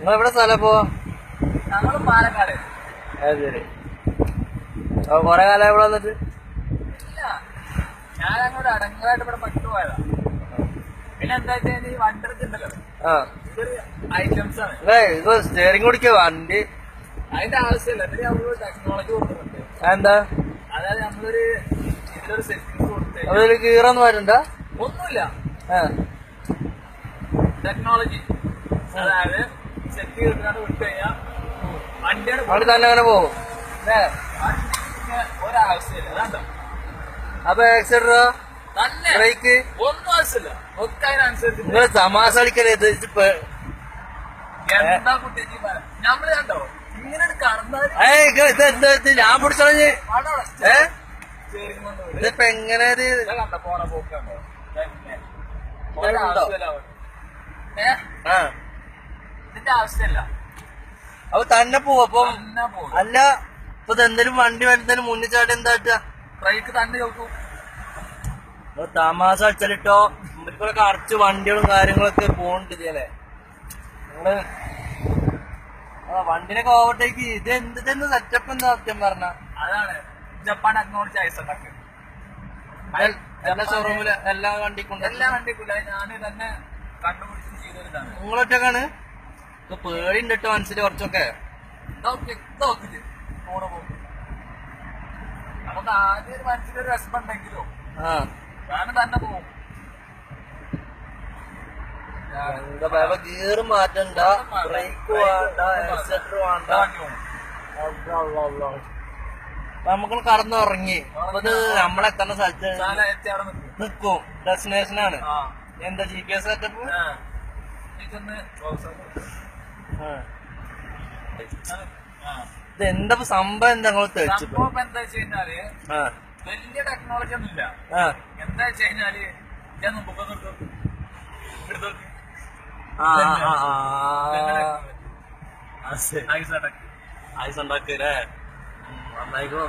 നിങ്ങൾ എവിടെ സ്ഥലം ഇപ്പോ? പാലക്കാട്. അത് ശരി. അപ്പൊ കൊറേ കാലം ഇവിടെ വന്നിട്ട്? ഇല്ല. ഞാൻ അങ്ങോട്ട് ഇവിടെ പിന്നെ എന്താ വെച്ചാൽ ഈ വണ്ടർക്ക് ഉണ്ടല്ലോ ആ. ഇതൊരു ഐറ്റംസ് ആണ്. ഇത് സ്റ്റിയറിംഗ് കുടിക്കുക വണ്ടി. അതിന്റെ ആവശ്യമില്ല. നമ്മളൊരു ടെക്നോളജി കൊടുക്കുന്നുണ്ട് എന്താ അതായത് നമ്മളൊരു ഇതിലൊരു സെറ്റിംഗ്സ് കൊടുത്ത്. അതിൽ കീറൊന്നും വരണ്ട? ഒന്നുമില്ല. ടെക്നോളജി അതായത് വിട്ട് കഴിഞ്ഞാൽ വണ്ടിയുടെ തന്നെ അങ്ങനെ പോകും. അല്ലേ? വണ്ടിക്ക് ഒരാവശ്യമില്ല. അതാണ്ടോ അപ്പൊ ആക്സിഡന്റോ തന്നെ. ബ്രേക്ക് ഒന്നും ആവശ്യമില്ല. ഒക്കെ അതിനനുസരിച്ച് നിങ്ങൾ തമാശ കളിക്കല്ലേ ഇത്? ഇത് ഇപ്പൊ- എന്താ കുട്ടി നമ്മൾ കണ്ടോ? ഇങ്ങനെ കടന്നാൽ ഞാൻ പിടിച്ചോളഞ്ഞ് ഏ? ഇതിപ്പോ എങ്ങനെ ഇത്? കണ്ട പോണ? ഒരാവശ്യമില്ല. ഏ? ആ. ഇതിന്റെ ആവശ്യമില്ല. അപ്പൊ തന്നെ പോവും. അപ്പം തന്നെ പോകും അല്ല ഇപ്പൊ എന്തേലും വണ്ടി വരുന്നതിന് മുന്നിൽ ചാടി എന്താ ബ്രേക്ക് തന്നെ ചോക്കും ഇപ്പൊ തമാശ അടിച്ചാലിട്ടോ ഇവർക്കൊക്കെ അടച്ച് വണ്ടികളും കാര്യങ്ങളൊക്കെ പോകണ്ട് ഇതിലെ നിങ്ങൾ വണ്ടിനൊക്കെ ഓവർടേക്ക് ഇത് എന്ത് തന്നെ സെറ്റപ്പ് എന്താ സത്യം പറഞ്ഞ? അതാണ്. ജപ്പാൻ ഐസ് ഉണ്ടാക്കി. എല്ലാ ഷോറൂമിലും എല്ലാ വണ്ടിക്കും എല്ലാ വണ്ടിക്കും ഞാൻ തന്നെ കണ്ടുപിടിച്ച് ചെയ്തൊരിതാണ്. നിങ്ങളൊറ്റക്കാണ്? പേടിണ്ട് കേട്ടോ മനസ്സിൽ കുറച്ചൊക്കെ. നമുക്ക് ആദ്യം ഒരു മനസ്സിലൊരു വിഷമം ഉണ്ടെങ്കിലോ തന്നെ പോകും ഗിയർ മാറ്റണ്ട. ബ്രേക്ക് വേണ്ട എക്സെട്ര വേണ്ട. നമുക്ക് കടന്നുറങ്ങി. സ്ഥലത്ത് നിക്കും ഡെസ്റ്റിനേഷനാണ് എന്താ ജി പി എസ് സെറ്റപ്പ് ആ. ഇതൊന്ന് close ആക്ക്. ആ. ഇത് എന്താ സംഭവം എന്താ നിങ്ങൾ തെളിച്ചു സംഭവം എന്താ വെച്ച് കഴിഞ്ഞാൽ ആ. വലിയ ടെക്നോളജി ഒന്നും ഇല്ല എന്താ വെച്ച് കഴിഞ്ഞാൽ ഞാൻ മുമ്പൊക്കെ ആ ആ, ആ ആ ഐസ് അടക്കി ഐസ് ഉണ്ടാക്കല്ലേ നന്നായിക്കോ